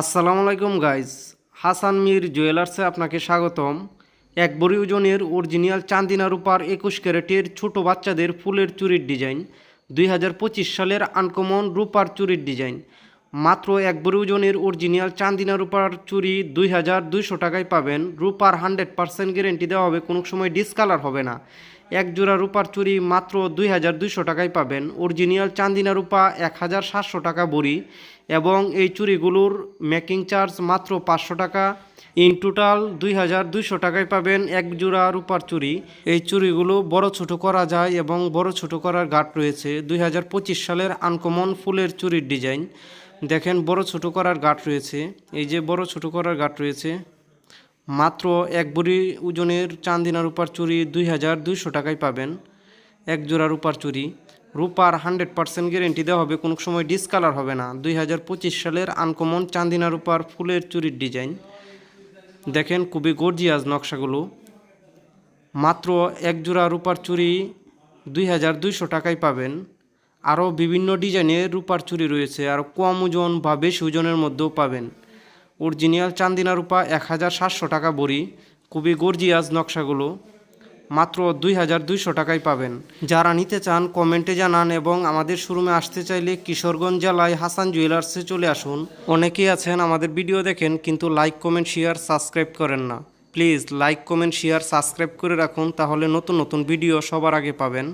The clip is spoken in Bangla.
আসসালামু আলাইকুম গাইজ হাসান মির জুয়েলার্সে আপনাকে স্বাগতম। এক বড়ি ওজনের অরিজিনাল চান্দিনা রূপার একুশ ক্যারেটের ছোট বাচ্চাদের ফুলের চুরির ডিজাইন, দুই হাজার পঁচিশ সালের আনকমন রূপার চুরির ডিজাইন। মাত্র এক বড়ি ওজনের অরিজিনাল চান্দিনা রূপার চুরি দুই হাজার দুইশো টাকায় পাবেন। রূপার হান্ড্রেড পার্সেন্ট গ্যারেন্টি দেওয়া হবে, কোনো সময় ডিসকালার হবে না। এক জোড়া রূপার চুরি মাত্র দুই হাজার দুইশো টাকায় পাবেন। অরিজিনাল চান্দিনা রূপা এক হাজার সাতশো টাকা বড়ি এবং এই চুরিগুলোর মেকিং চার্জ মাত্র পাঁচশো টাকা। ইন টোটাল দুই হাজার দুইশো টাকায় পাবেন এক জোড়া রূপার চুরি এই চুরিগুলো বড় ছোট করা যায় এবং বড় ছোট করার গাঁট রয়েছে। দুই হাজার পঁচিশ সালের আনকমন ফুলের চুরির ডিজাইন। দেখেন বড় ছোট করার গাঁট রয়েছে। এই যে বড় ছোট করার গাঁট রয়েছে। মাত্র এক বুড়ি ওজনের চান্দিনা রূপার চুরি দুই হাজার দুইশো টাকায় পাবেন। এক জোড়া রূপার চুরি। রূপার হান্ড্রেড পার্সেন্ট গ্যারেন্টি দেওয়া হবে, কোনো সময় ডিসকালার হবে না। দুই হাজার পঁচিশ সালের আনকমন চান্দিনা রূপার ফুলের চুরির ডিজাইন দেখেন খুবই গর্জিয়াস নকশাগুলো। মাত্র এক জোড়া রূপার চুরি দুই হাজার দুইশো টাকায় পাবেন। আরও বিভিন্ন ডিজাইনের রূপার চুরি রয়েছে আর কম ওজন বা বেশি ওজনের মধ্যেও পাবেন। অরিজিনাল চান্দিনা রূপা এক হাজার সাতশো টাকা বড়ি, খুবই গর্জিয়াস নকশাগুলো, মাত্র দুই হাজার দুইশো টাকায় পাবেন। যারা নিতে চান, কমেন্টে জানান এবং আমাদের শোরুমে আসতে চাইলে কিশোরগঞ্জ জেলায় হাসান জুয়েলার্সে চলে আসুন। অনেকেই আছেন আমাদের ভিডিও দেখেন, কিন্তু লাইক, কমেন্ট, শেয়ার, সাবস্ক্রাইব করেন না। Please like, comment, share, subscribe করে রাখুন, তাহলে নতুন নতুন ভিডিও সবার আগে পাবেন।